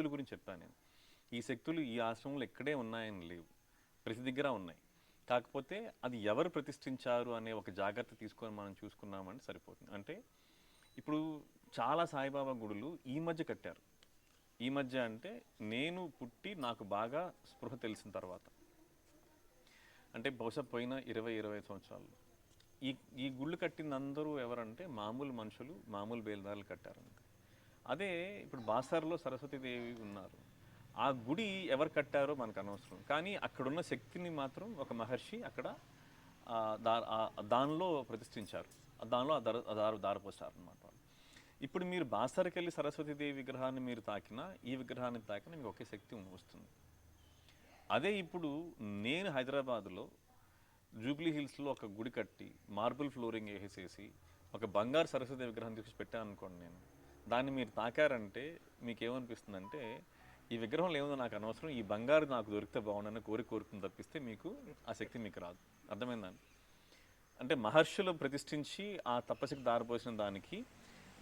శక్తుల గురించి చెప్పాను నేను. ఈ శక్తులు ఈ ఆశ్రమంలో ఎక్కడే ఉన్నాయని లేవు. ప్రతి దగ్గర ఉన్నాయి. కాకపోతే అది ఎవరు ప్రతిష్ఠించారు అనే ఒక జాగ్రత్త తీసుకొని మనం చూసుకున్నామని సరిపోతుంది. అంటే ఇప్పుడు చాలా సాయిబాబా గుడులు ఈ మధ్య కట్టారు. ఈ మధ్య అంటే నేను పుట్టి నాకు బాగా స్పృహ తెలిసిన తర్వాత. అంటే బహుశా పోయిన ఇరవై ఇరవై సంవత్సరాలు ఈ ఈ గుళ్ళు కట్టింది అందరూ ఎవరంటే మామూలు మనుషులు మామూలు బేల్దారులు కట్టారంట. అదే ఇప్పుడు బాసార్లో సరస్వతీదేవి ఉన్నారు. ఆ గుడి ఎవరు కట్టారో మనకు అనవసరం. కానీ అక్కడున్న శక్తిని మాత్రం ఒక మహర్షి అక్కడ దా దానిలో ప్రతిష్ఠించారు. దానిలో ఆ దర- ఆ దారు దారిపోసారు అనమాట ఇప్పుడు మీరు బాసార్కి వెళ్ళి సరస్వతీదేవి విగ్రహాన్ని మీరు తాకినా ఈ విగ్రహాన్ని తాకినా మీకు ఒకే శక్తి వస్తుంది. అదే ఇప్పుడు నేను హైదరాబాద్లో జూబ్లీ హిల్స్లో ఒక గుడి కట్టి మార్బుల్ ఫ్లోరింగ్ వేసేసి ఒక బంగారు సరస్వతి విగ్రహం తీసుకొచ్చి పెట్టాను అనుకోండి నేను. దాన్ని మీరు తాకారంటే మీకు ఏమనిపిస్తుందంటే ఈ విగ్రహంలో ఏముందో నాకు అనవసరం ఈ బంగారు నాకు దొరికితే బాగుండని కోరి కోరుకుని తప్పిస్తే మీకు ఆ శక్తి మీకు రాదు. అర్థమైందండి? అంటే మహర్షులు ప్రతిష్ఠించి ఆ తపశక్తి దారిపోసిన దానికి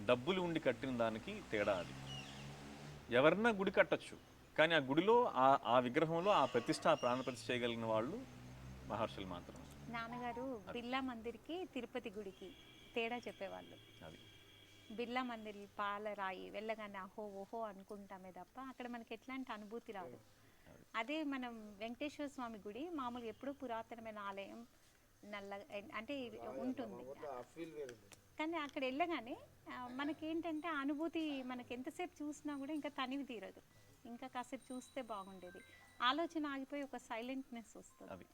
డబ్బులు ఉండి కట్టిన దానికి తేడా అది. ఎవరన్నా గుడి కట్టచ్చు కానీ ఆ గుడిలో ఆ ఆ విగ్రహంలో ఆ ప్రతిష్ట ఆ ప్రాణ ప్రతిష్ఠ చేయగలిగిన వాళ్ళు మహర్షులు మాత్రం నాన్నగారు బిర్లా మందిర్కి తిరుపతి గుడికి తేడా చెప్పేవాళ్ళు. అది. బిర్లా మందిర్ పాల రాయి వెళ్ళగానే అహో ఓహో అనుకుంటామే తప్ప అక్కడ మనకి ఎట్లాంటి అనుభూతి రాదు. అదే మనం వెంకటేశ్వర స్వామి గుడి మామూలుగా ఎప్పుడూ పురాతనమైన ఆలయం నల్ల అంటే ఉంటుంది. కానీ అక్కడ వెళ్ళగానే ఆ, మనకేంటంటే ఆ అనుభూతి మనకి ఎంతసేపు చూసినా కూడా ఇంకా తనివి తీరదు. ఇంకా కాసేపు చూస్తే బాగుండేది. ఆలోచన ఆగిపోయి ఒక సైలెంట్నెస్ వస్తుంది.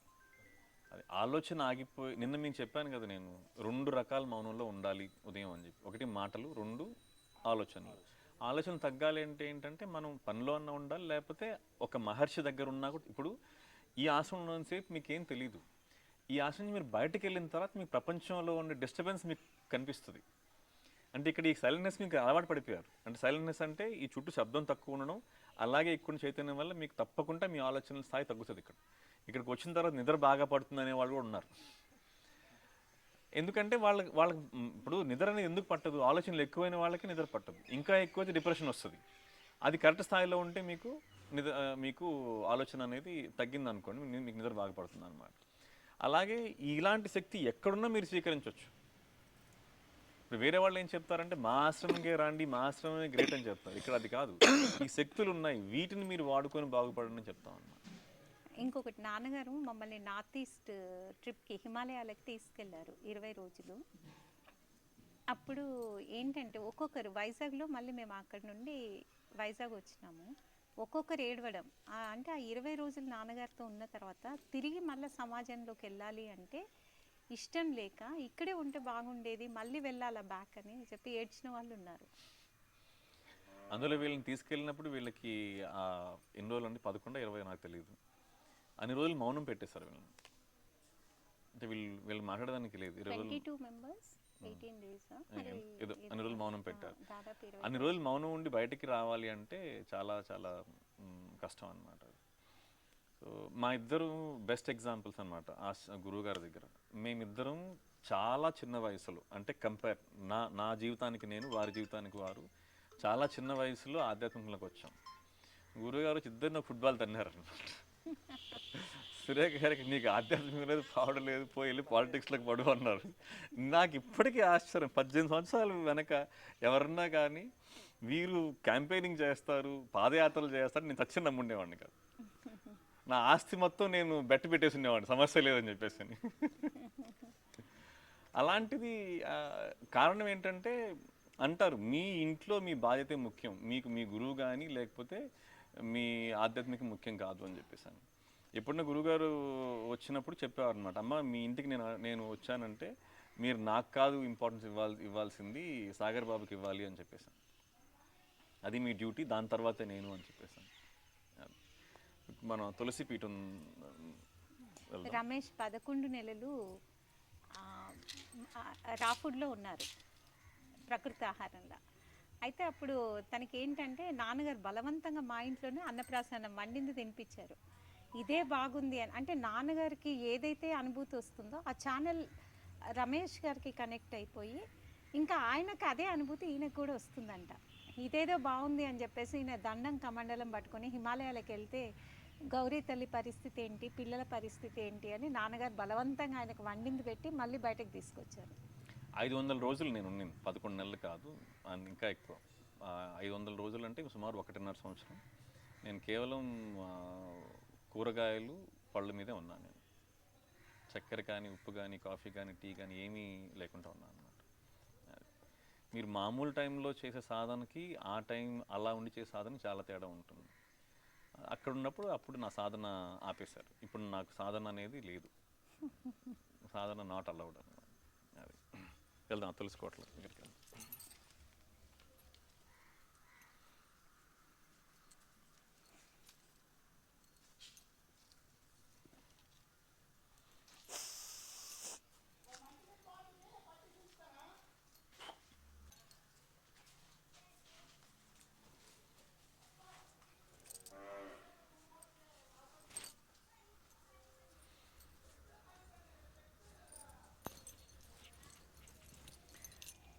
అది ఆలోచన ఆగిపోయి నిన్న మీకు చెప్పాను కదా నేను రెండు రకాల మౌనంలో ఉండాలి ఉదయం అని చెప్పి. ఒకటి మాటలు రెండు ఆలోచనలు. ఆలోచన తగ్గాలి అంటే ఏంటంటే మనం పనిలో అన్న ఉండాలి లేకపోతే ఒక మహర్షి దగ్గర ఉన్నా కూడా. ఇప్పుడు ఈ ఆసనం ఉన్నంతసేపు మీకేం తెలియదు ఈ ఆసనం నుంచి మీరు బయటకు వెళ్ళిన తర్వాత మీ ప్రపంచంలో ఉండే డిస్టర్బెన్స్ మీకు కనిపిస్తుంది. అంటే ఇక్కడ ఈ సైలెంట్నెస్ మీకు అలవాటు పడిపోయారు. అంటే సైలెంట్నెస్ అంటే ఈ చుట్టూ శబ్దం తక్కువ ఉండడం అలాగే ఇక్కడ చైతన్యం వల్ల మీకు తప్పకుండా మీ ఆలోచనల స్థాయి తగ్గుతుంది ఇక్కడ. ఇక్కడికి వచ్చిన తర్వాత నిద్ర బాగా పడుతుంది అనే వాళ్ళు కూడా ఉన్నారు. ఎందుకంటే వాళ్ళకి వాళ్ళకి ఇప్పుడు నిద్ర అనేది ఎందుకు పట్టదు? ఆలోచనలు ఎక్కువైన వాళ్ళకి నిద్ర పట్టదు. ఇంకా ఎక్కువైతే డిప్రెషన్ వస్తుంది. అది కరెక్ట్ స్థాయిలో ఉంటే మీకు నిద్ర మీకు ఆలోచన అనేది తగ్గింది అనుకోండి మీకు నిద్ర బాగా పడుతుంది అనమాట అలాగే ఇలాంటి శక్తి ఎక్కడున్నా మీరు స్వీకరించవచ్చు ఇప్పుడు వేరే వాళ్ళు ఏం చెప్తారంటే మా ఆశ్రమంకే రండి మా ఆశ్రమమే గ్రేట్ అని చెప్తారు. ఇక్కడ అది కాదు. ఈ శక్తులు ఉన్నాయి వీటిని మీరు వాడుకొని బాగుపడండి అని చెప్తాం అనమాట ఇంకొకటి నాన్నగారు మమ్మల్ని నార్త్ ఈస్ట్ ట్రిప్కి హిమాలయాలకు తీసుకెళ్ళారు ఇరవై రోజులు. అప్పుడు ఏంటంటే ఒక్కొక్కరు వైజాగ్లో మళ్ళీ మేము అక్కడి నుండి వైజాగ్ వచ్చినాము. ఒక్కొక్కరు ఏడవడం. అంటే ఆ ఇరవై రోజులు నాన్నగారితో ఉన్న తర్వాత తిరిగి మళ్ళీ సమాజంలోకి వెళ్ళాలి అంటే ఇష్టం లేక ఇక్కడే ఉంటే బాగుండేది మళ్ళీ వెళ్ళాలా బ్యాక్ అని చెప్పి ఏడ్చిన వాళ్ళు ఉన్నారు. అందులో వీళ్ళని తీసుకెళ్ళినప్పుడు వీళ్ళకి ఎన్ని రోజులు అండి? పదకొండు ఇరవై నాకు తెలియదు అన్ని రోజులు మౌనం పెట్టేశారు వీళ్ళని. అంటే వీళ్ళు వీళ్ళు మాట్లాడడానికి లేదు. ఇరవై రోజులు ఏదో అన్ని రోజులు మౌనం పెట్టారు. అన్ని రోజులు. మౌనం ఉండి బయటికి రావాలి అంటే చాలా చాలా కష్టం అన్నమాట సో మా ఇద్దరు బెస్ట్ ఎగ్జాంపుల్స్ అనమాట ఆ గురువు గారి దగ్గర. మేమిద్దరం చాలా చిన్న వయసులో అంటే కంపేర్ నా నా జీవితానికి నేను వారి జీవితానికి వారు చాలా చిన్న వయసులో ఆధ్యాత్మికంలోకి వచ్చాం. గురువుగారు వచ్చి ఇద్దరు నాకు ఫుట్బాల్ తన్నారు అనమాట సురేఖ గారికి నీకు ఆధ్యాత్మికం లేదు పావడం లేదు పోయి వెళ్ళి పాలిటిక్స్లోకి పడు అన్నారు. నాకు ఇప్పటికీ ఆశ్చర్యం. పద్దెనిమిది సంవత్సరాలు వెనక ఎవరన్నా కానీ వీరు క్యాంపెయినింగ్ చేస్తారు పాదయాత్రలు చేస్తారు నేను చచ్చిన నమ్ముండేవాడిని కాదు. నా ఆస్తి మొత్తం నేను బెట్టు పెట్టేసి ఉండేవాడిని సమస్య లేదని చెప్పేసి అలాంటిది కారణం ఏంటంటే అంటారు మీ ఇంట్లో మీ బాధ్యతే ముఖ్యం. మీకు మీ గురువు కానీ లేకపోతే మీ ఆధ్యాత్మిక ముఖ్యం కాదు అని చెప్పేసాను. ఎప్పుడన్నా గురువుగారు వచ్చినప్పుడు చెప్పేవారు అనమాట అమ్మ మీ ఇంటికి నేను నేను వచ్చానంటే మీరు నాకు కాదు ఇంపార్టెన్స్ ఇవ్వాలి ఇవ్వాల్సింది సాగర్ బాబుకి ఇవ్వాలి అని చెప్పేసాను. అది మీ డ్యూటీ దాని తర్వాతే నేను అని చెప్పేసాను. మనం తులసి పీఠం రమేష్ పదకొండు నెలలు రాఫుడ్లో ఉన్నారు ప్రకృతి ఆహారంలో. అయితే అప్పుడు తనకి ఏంటంటే నాన్నగారు బలవంతంగా మా ఇంట్లోనే అన్నప్రాసనం వండింది తినిపించారు. ఇదే బాగుంది అని అంటే నాన్నగారికి ఏదైతే అనుభూతి వస్తుందో ఆ ఛానల్ రమేష్ గారికి కనెక్ట్ అయిపోయి ఇంకా ఆయనకు అదే అనుభూతి ఈయనకు కూడా వస్తుందంట. ఇదేదో బాగుంది అని చెప్పేసి ఈయన దండం కమండలం పట్టుకొని హిమాలయాలకు వెళ్తే గౌరీ తల్లి పరిస్థితి ఏంటి పిల్లల పరిస్థితి ఏంటి అని నాన్నగారు బలవంతంగా ఆయనకు వండింది పెట్టి మళ్ళీ బయటకు తీసుకొచ్చారు. ఐదు వందల రోజులు నేను ఉన్నాను. పదకొండు నెలలు కాదు అండ్ ఇంకా ఎక్కువ. ఐదు వందల రోజులు అంటే సుమారు ఒకటిన్నర సంవత్సరం. నేను కేవలం కూరగాయలు పళ్ళ మీదే ఉన్నాను నేను. చక్కెర కానీ ఉప్పు కానీ కాఫీ కానీ టీ కానీ ఏమీ లేకుండా ఉన్నాను అనమాట మీరు మామూలు టైంలో చేసే సాధనకి ఆ టైం అలా ఉండి చేసే సాధన చాలా తేడా ఉంటుంది. అక్కడ ఉన్నప్పుడు అప్పుడు నా సాధన ఆపేశారు. ఇప్పుడు నాకు సాధన అనేది లేదు. సాధన నాట్ అలౌడ్ అని. వెళ్దాం తులసి దగ్గరికి వెళ్దాం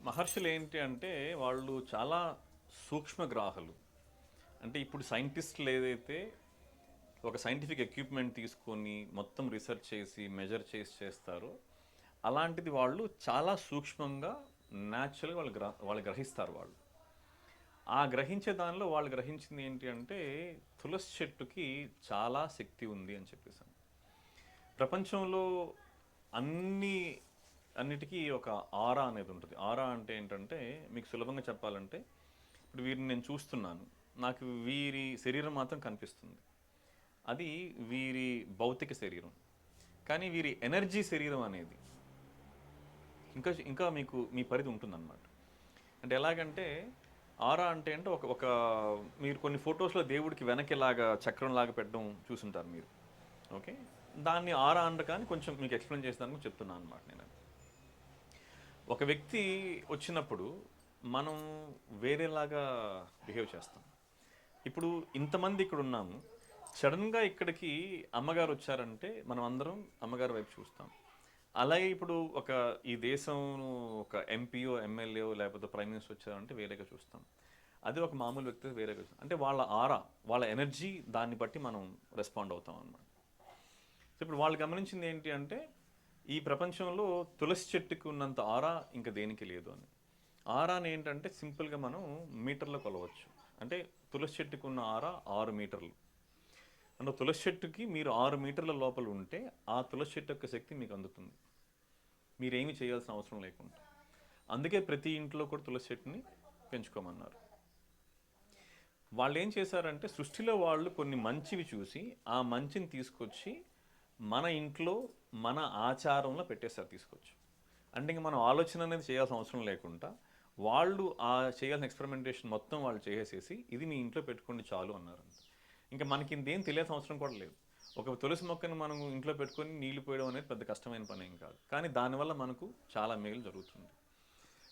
మహర్షులు ఏంటి అంటే వాళ్ళు చాలా సూక్ష్మగ్రాహులు. అంటే ఇప్పుడు సైంటిస్టులు ఏదైతే ఒక సైంటిఫిక్ ఎక్విప్మెంట్ తీసుకొని మొత్తం రీసెర్చ్ చేసి మెజర్ చేసి చేస్తారో అలాంటిది వాళ్ళు చాలా సూక్ష్మంగా న్యాచురల్గా వాళ్ళు గ్రహ వాళ్ళు గ్రహిస్తారు వాళ్ళు. ఆ గ్రహించే దానిలో వాళ్ళు గ్రహించింది ఏంటి అంటే తులసి చెట్టుకి చాలా శక్తి ఉంది అని చెప్పేసాను ప్రపంచంలో అన్ని అన్నిటికీ ఒక ఆరా అనేది ఉంటుంది. ఆరా అంటే ఏంటంటే మీకు సులభంగా చెప్పాలంటే ఇప్పుడు వీరిని నేను చూస్తున్నాను. నాకు వీరి శరీరం మాత్రం కనిపిస్తుంది. అది వీరి భౌతిక శరీరం. కానీ వీరి ఎనర్జీ శరీరం అనేది ఇంకా ఇంకా మీకు మీ పరిధి ఉంటుందన్నమాట. అంటే ఎలాగంటే ఆరా అంటే అంటే ఒక ఒక మీరు కొన్ని ఫొటోస్లో దేవుడికి వెనక్కిలాగా చక్రం లాగా పెట్టడం చూసుంటారు మీరు. ఓకే? దాన్ని ఆరా అంట కానీ కొంచెం మీకు ఎక్స్ప్లెయిన్ చేసేదానికి చెప్తున్నాను అనమాట నేను ఒక వ్యక్తి వచ్చినప్పుడు మనం వేరేలాగా బిహేవ్ చేస్తాం. ఇప్పుడు ఇంతమంది ఇక్కడ ఉన్నాము. సడన్గా ఇక్కడికి అమ్మగారు వచ్చారంటే మనం అందరం అమ్మగారి వైపు చూస్తాం. అలాగే ఇప్పుడు ఒక ఈ దేశం ఒక ఎంపీఓ ఎమ్మెల్యేఓ లేకపోతే ప్రైమ్ మినిస్టర్ వచ్చారంటే వేరేగా చూస్తాం. అదే ఒక మామూలు వ్యక్తి వేరేగా చూస్తాం. అంటే వాళ్ళ ఆరా వాళ్ళ ఎనర్జీ దాన్ని బట్టి మనం రెస్పాండ్ అవుతాం అన్నమాట. సో ఇప్పుడు వాళ్ళు గమనించింది ఏంటి అంటే ఈ ప్రపంచంలో తులసి చెట్టుకు ఉన్నంత ఆరా ఇంకా దేనికి లేదు అని. ఆరాని ఏంటంటే సింపుల్గా మనం మీటర్లో కొలవచ్చు. అంటే తులసి చెట్టుకు ఉన్న ఆరా ఆరు మీటర్లు. అంటే తులసి చెట్టుకి మీరు ఆరు మీటర్ల లోపల ఉంటే ఆ తులసి చెట్టు యొక్క శక్తి మీకు అందుతుంది. మీరేమి చేయాల్సిన అవసరం లేకుండా. అందుకే ప్రతి ఇంట్లో కూడా తులసి చెట్టుని పెంచుకోమన్నారు. వాళ్ళు ఏం చేశారంటే సృష్టిలో వాళ్ళు కొన్ని మంచివి చూసి ఆ మంచిని తీసుకొచ్చి మన ఇంట్లో మన ఆచారంలో పెట్టేస్తారు తీసుకొచ్చి అంటే ఇంక మనం ఆలోచన అనేది చేయాల్సిన అవసరం లేకుండా వాళ్ళు ఆ చేయాల్సిన ఎక్స్పెరిమెంటేషన్ మొత్తం వాళ్ళు చేసేసి ఇది మీ ఇంట్లో పెట్టుకోండి చాలు అన్నారు ఇంకా మనకి ఇంకేం తెలియాల్సిన అవసరం కూడా లేదు. ఒక తులసి మొక్కను మనం ఇంట్లో పెట్టుకొని నీళ్ళు పోయడం అనేది పెద్ద కష్టమైన పని ఏం కాదు. కానీ దానివల్ల మనకు చాలా మేలు జరుగుతుంది.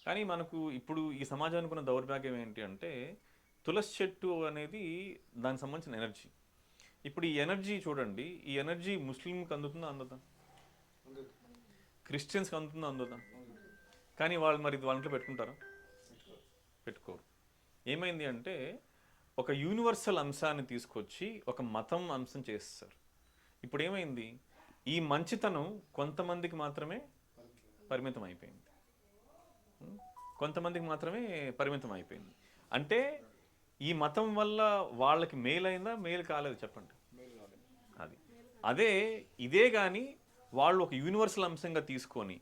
కానీ మనకు ఇప్పుడు ఈ సమాజానికి ఉన్న దౌర్భాగ్యం ఏంటి అంటే తులసి చెట్టు అనేది దానికి సంబంధించిన ఎనర్జీ ఇప్పుడు ఈ ఎనర్జీ చూడండి ఈ ఎనర్జీ ముస్లింకి అందుతుందా అందదా? క్రిస్టియన్స్కి అందుతుందా అందదా? కానీ వాళ్ళు మరి ఇది వాళ్ళ పెట్టుకుంటారా? పెట్టుకోరు. ఏమైంది అంటే ఒక యూనివర్సల్ అంశాన్ని తీసుకొచ్చి ఒక మతం అంశం చేస్తారు. ఇప్పుడు ఏమైంది? ఈ మంచితనం కొంతమందికి మాత్రమే పరిమితం అయిపోయింది. కొంతమందికి మాత్రమే పరిమితం అయిపోయింది. అంటే ఈ మతం వల్ల వాళ్ళకి మేలైందా? మేలు కాలేదు చెప్పండి. అది. అదే ఇదే కానీ వాళ్ళు ఒక యూనివర్సల్ అంశంగా తీసుకొని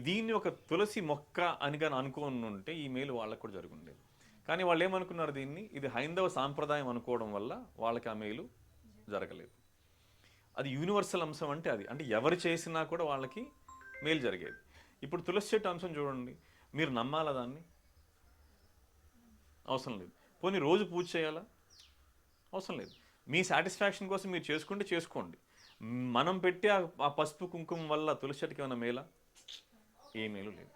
దీన్ని ఒక తులసి మొక్క అని కానీ అనుకోని ఉంటే ఈ మేలు వాళ్ళకు కూడా జరుగుండేది. కానీ వాళ్ళు ఏమనుకున్నారు దీన్ని? ఇది హైందవ సాంప్రదాయం అనుకోవడం వల్ల వాళ్ళకి ఆ మేలు జరగలేదు. అది యూనివర్సల్ అంశం అంటే అది. అంటే ఎవరు చేసినా కూడా వాళ్ళకి మేలు జరిగేది. ఇప్పుడు తులసి చెట్టు అంశం చూడండి. మీరు నమ్మాలా దాన్ని? అవసరం లేదు. పోనీ రోజు పూజ చేయాలా? అవసరం లేదు. మీ సాటిస్ఫాక్షన్ కోసం మీరు చేసుకుంటే చేసుకోండి. మనం పెట్టి ఆ- పసుపు కుంకుమ వల్ల తులసి చెట్టుకి ఏమైనా మేలా? ఏ మేలు లేదు.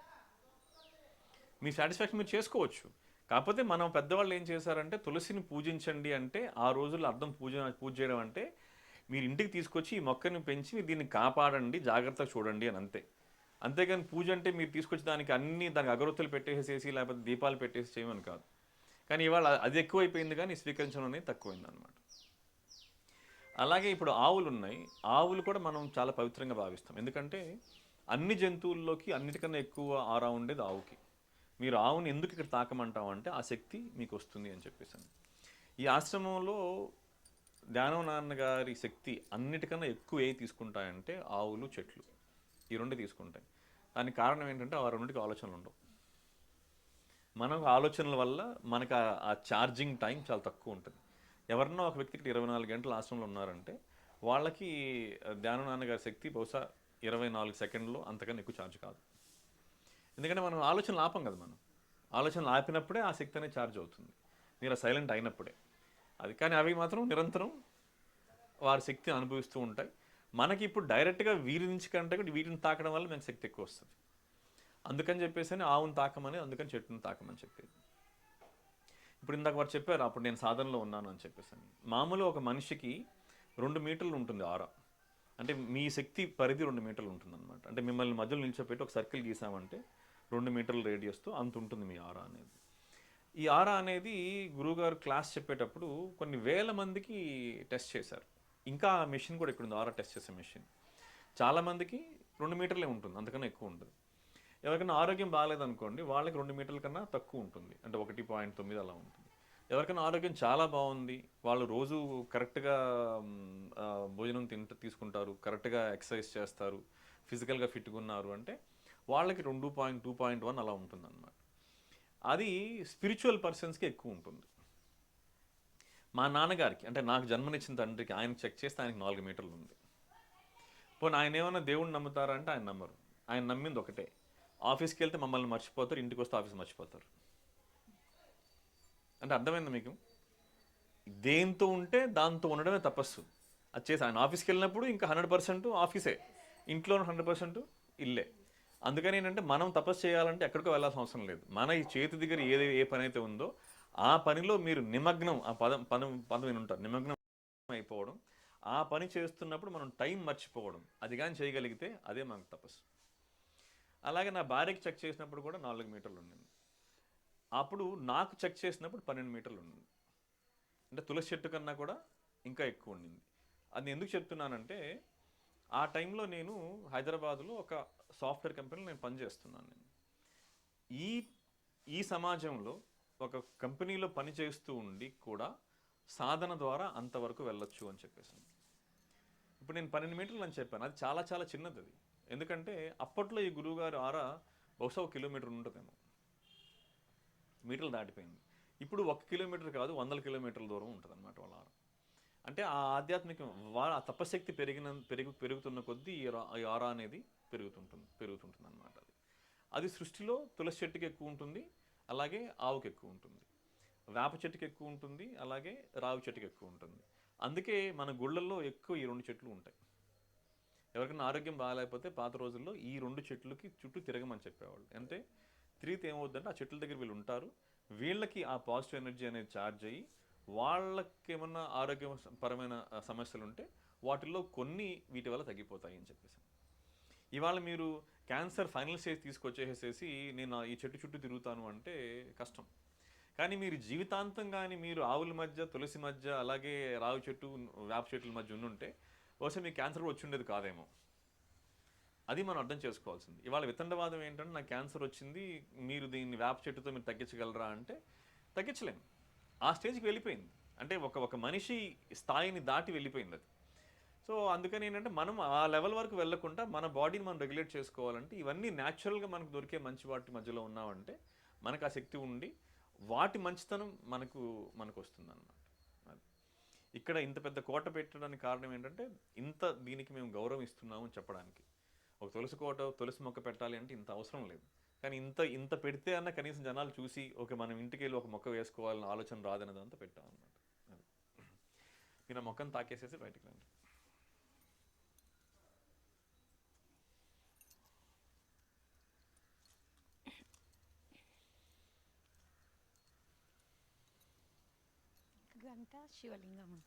మీ సాటిస్ఫాక్షన్ మీరు చేసుకోవచ్చు. కాకపోతే మనం పెద్దవాళ్ళు ఏం చేశారంటే తులసిని పూజించండి అంటే ఆ రోజుల్లో అర్థం పూజ పూజ చేయడం అంటే మీరు ఇంటికి తీసుకొచ్చి ఈ మొక్కని పెంచి మీరు దీన్ని కాపాడండి జాగ్రత్తగా చూడండి అని అంతే. అంతేగాని పూజ అంటే మీరు తీసుకొచ్చి దానికి అన్ని దానికి అగరొత్తులు పెట్టేసేసి లేకపోతే దీపాలు పెట్టేసి చేయమని కాదు. కానీ ఇవాళ అది ఎక్కువైపోయింది కానీ స్వీకరించడం అనేది తక్కువైంది అనమాట అలాగే ఇప్పుడు ఆవులు ఉన్నాయి. ఆవులు కూడా మనం చాలా పవిత్రంగా భావిస్తాం. ఎందుకంటే అన్ని జంతువుల్లోకి అన్నిటికన్నా ఎక్కువ ఆరా ఉండేది ఆవుకి. మీరు ఆవుని ఎందుకు ఇక్కడ తాకమంటాం అంటే ఆ శక్తి మీకు వస్తుంది అని చెప్పేసాను ఈ ఆశ్రమంలో ధ్యానం నాన్న గారి శక్తి అన్నిటికన్నా ఎక్కువ ఏ తీసుకుంటాయంటే ఆవులు చెట్లు. ఈ రెండు తీసుకుంటాయి. దానికి కారణం ఏంటంటే ఆ రెండింటికి ఆలోచనలు ఉండవు. మన ఆలోచనల వల్ల మనకు ఆ- ఛార్జింగ్ టైం చాలా తక్కువ ఉంటుంది. ఎవరన్నా ఒక వ్యక్తికి ఇరవై నాలుగు గంటలు ఆశ్రమంలో ఉన్నారంటే వాళ్ళకి ఆ, నాన్నగారి శక్తి బహుశా ఇరవై నాలుగు సెకండ్లో అంతకన్నా ఎక్కువ ఛార్జ్ కాదు. ఎందుకంటే మనం ఆలోచనలు ఆపం కదా మనం. ఆలోచనలు ఆపినప్పుడే ఆ శక్తి అనేది ఛార్జ్ అవుతుంది. మీరు సైలెంట్ అయినప్పుడే. అది కానీ అవి మాత్రం నిరంతరం వారి శక్తిని అనుభవిస్తూ ఉంటాయి. మనకి ఇప్పుడు డైరెక్ట్గా వీరి నుంచి కంటే కూడా వీటిని తాకడం వల్ల మనకు శక్తి ఎక్కువ వస్తుంది. అందుకని చెప్పేసి అని ఆవును తాకమని అందుకని చెట్టుని తాకమని చెప్పేది. ఇప్పుడు ఇందాక వారు చెప్పారు అప్పుడు నేను సాధనలో ఉన్నాను అని చెప్పేసి అని మామూలు ఒక మనిషికి రెండు మీటర్లు ఉంటుంది ఆరా. అంటే మీ శక్తి పరిధి రెండు మీటర్లు ఉంటుందన్నమాట. అంటే మిమ్మల్ని మధ్యలో నిల్చోపెట్టి ఒక సర్కిల్ గీసామంటే రెండు మీటర్ల రేడియస్తో అంత ఉంటుంది మీ ఆరా అనేది. ఈ ఆరా అనేది గురువుగారు క్లాస్ చెప్పేటప్పుడు కొన్ని వేల మందికి టెస్ట్ చేశారు. ఇంకా ఆ మెషిన్ కూడా ఇక్కడ ఉంది ఆరా టెస్ట్ చేసే మెషిన్. చాలా మందికి రెండు మీటర్లే ఉంటుంది అంతకన్నా ఎక్కువ ఉంటుంది ఎవరికైనా ఆరోగ్యం బాగాలేదనుకోండి వాళ్ళకి రెండు మీటర్ల కన్నా తక్కువ ఉంటుంది. అంటే ఒకటి పాయింట్ తొమ్మిది అలా ఉంటుంది. ఎవరికైనా ఆరోగ్యం చాలా బాగుంది వాళ్ళు రోజు కరెక్ట్గా భోజనం తింట తీసుకుంటారు కరెక్ట్గా ఎక్సర్సైజ్ చేస్తారు ఫిజికల్గా ఫిట్గా ఉన్నారు అంటే వాళ్ళకి రెండు పాయింట్ టూ పాయింట్ వన్ అలా ఉంటుందన్నమాట. అది స్పిరిచువల్ పర్సన్స్కి ఎక్కువ ఉంటుంది. మా నాన్నగారికి అంటే నాకు జన్మనిచ్చిన తండ్రికి ఆయన చెక్ చేస్తే ఆయనకి నాలుగు మీటర్లు ఉంది. పోనీ ఆయన ఏమైనా దేవుడిని నమ్ముతారా అంటే ఆయన నమ్మరు. ఆయన నమ్మింది ఒకటే. ఆఫీస్కి వెళ్తే మమ్మల్ని మర్చిపోతారు ఇంటికి వస్తే ఆఫీస్ మర్చిపోతారు. అంటే అర్థమైంది మీకు? దేంతో ఉంటే దాంతో ఉండడమే తపస్సు. అది చేసి ఆయన ఆఫీస్కి వెళ్ళినప్పుడు ఇంకా హండ్రెడ్ పర్సెంట్ ఆఫీసే. ఇంట్లో హండ్రెడ్ పర్సెంట్ ఇల్లే. అందుకని ఏంటంటే మనం తపస్సు చేయాలంటే ఎక్కడికో వెళ్ళాల్సిన అవసరం లేదు. మన ఈ చేతి దగ్గర ఏది ఏ పని అయితే ఉందో ఆ పనిలో మీరు నిమగ్నం ఆ పదం పదం పదం వినుంటారు నిమగ్నం అయిపోవడం ఆ పని చేస్తున్నప్పుడు మనం టైం మర్చిపోవడం అది కానీ చేయగలిగితే అదే మనకు తపస్సు. అలాగే నా భార్యకి చెక్ చేసినప్పుడు కూడా నాలుగు మీటర్లు ఉండింది. అప్పుడు నాకు చెక్ చేసినప్పుడు పన్నెండు మీటర్లు ఉండింది. అంటే తులసి చెట్టు కన్నా కూడా ఇంకా ఎక్కువ ఉండింది. అది ఎందుకు చెప్తున్నానంటే ఆ టైంలో నేను హైదరాబాద్లో ఒక సాఫ్ట్వేర్ కంపెనీలో నేను పనిచేస్తున్నాను నేను. ఈ ఈ సమాజంలో ఒక కంపెనీలో పని చేస్తూ ఉండి కూడా సాధన ద్వారా అంతవరకు వెళ్ళొచ్చు అని చెప్పేసి. ఇప్పుడు నేను పన్నెండు మీటర్లు అని చెప్పాను. అది చాలా చాలా చిన్నది అది. ఎందుకంటే అప్పట్లో ఈ గురువుగారు ఆరా బహుశా ఒక కిలోమీటర్ ఉంటుందేమో. మీటర్లు దాటిపోయింది. ఇప్పుడు ఒక కిలోమీటర్ కాదు వందల కిలోమీటర్ల దూరం ఉంటుంది అనమాట వాళ్ళ ఆరా. అంటే ఆ ఆధ్యాత్మిక వాళ్ళ ఆ తపశక్తి పెరిగిన పెరుగు పెరుగుతున్న కొద్దీ ఈ ఈ ఆరా అనేది పెరుగుతుంటుంది పెరుగుతుంటుంది అనమాట అది. అది సృష్టిలో తులసి చెట్టుకి ఎక్కువ ఉంటుంది అలాగే ఆవుకి ఎక్కువ ఉంటుంది. వేప చెట్టుకి ఎక్కువ ఉంటుంది అలాగే రావి చెట్టుకి ఎక్కువ ఉంటుంది. అందుకే మన గుళ్ళల్లో ఎక్కువ ఈ రెండు చెట్లు ఉంటాయి. ఎవరికైనా ఆరోగ్యం బాగాలేకపోతే పాత రోజుల్లో ఈ రెండు చెట్లకి చుట్టూ తిరగమని చెప్పేవాళ్ళు. అంటే తిరిగితే ఏమవుద్దంటే ఆ చెట్ల దగ్గర వీళ్ళు ఉంటారు. వీళ్ళకి ఆ పాజిటివ్ ఎనర్జీ అనేది ఛార్జ్ అయ్యి వాళ్ళకి ఏమన్నా ఆరోగ్యపరమైన సమస్యలు ఉంటే వాటిల్లో కొన్ని వీటి వల్ల తగ్గిపోతాయి అని చెప్పేసి. ఇవాళ మీరు క్యాన్సర్ ఫైనల్ స్టేజ్ తీసుకొచ్చేసేసి నేను ఈ చెట్టు చుట్టూ తిరుగుతాను అంటే కష్టం. కానీ మీరు జీవితాంతం కానీ మీరు ఆవుల మధ్య తులసి మధ్య అలాగే రావి చెట్టు వేప చెట్ల మధ్య ఉండుంటే బహుశా మీకు క్యాన్సర్ కూడా వచ్చి ఉండేది కాదేమో. అది మనం అర్థం చేసుకోవాల్సింది. ఇవాళ వితండవాదం ఏంటంటే నాకు క్యాన్సర్ వచ్చింది మీరు దీన్ని వేప చెట్టుతో మీరు తగ్గించగలరా అంటే తగ్గించలేము ఆ స్టేజ్కి వెళ్ళిపోయింది. అంటే ఒక ఒక మనిషి స్థాయిని దాటి వెళ్ళిపోయింది అది. సో అందుకని ఏంటంటే మనం ఆ లెవెల్ వరకు వెళ్ళకుండా మన బాడీని మనం రెగ్యులేట్ చేసుకోవాలంటే ఇవన్నీ న్యాచురల్గా మనకు దొరికే మంచి వాటి మధ్యలో ఉన్నామంటే మనకు ఆ శక్తి ఉండి వాటి మంచితనం మనకు మనకు వస్తుంది ఇక్కడ ఇంత పెద్ద కోట పెట్టడానికి కారణం ఏంటంటే ఇంత దీనికి మేము గౌరవం ఇస్తున్నాము అని చెప్పడానికి. ఒక తులసి కోట తులసి మొక్క పెట్టాలి అంటే ఇంత అవసరం లేదు. కానీ ఇంత ఇంత పెడితే అన్న కనీసం జనాలు చూసి ఓకే మనం ఇంటికి వెళ్ళి ఒక మొక్క వేసుకోవాలని ఆలోచన రాదనేదంతా పెట్టాం అనమాట మీరు ఆ మొక్కను తాకేసేసి బయటకు రండి. acá, Shiva Lingam.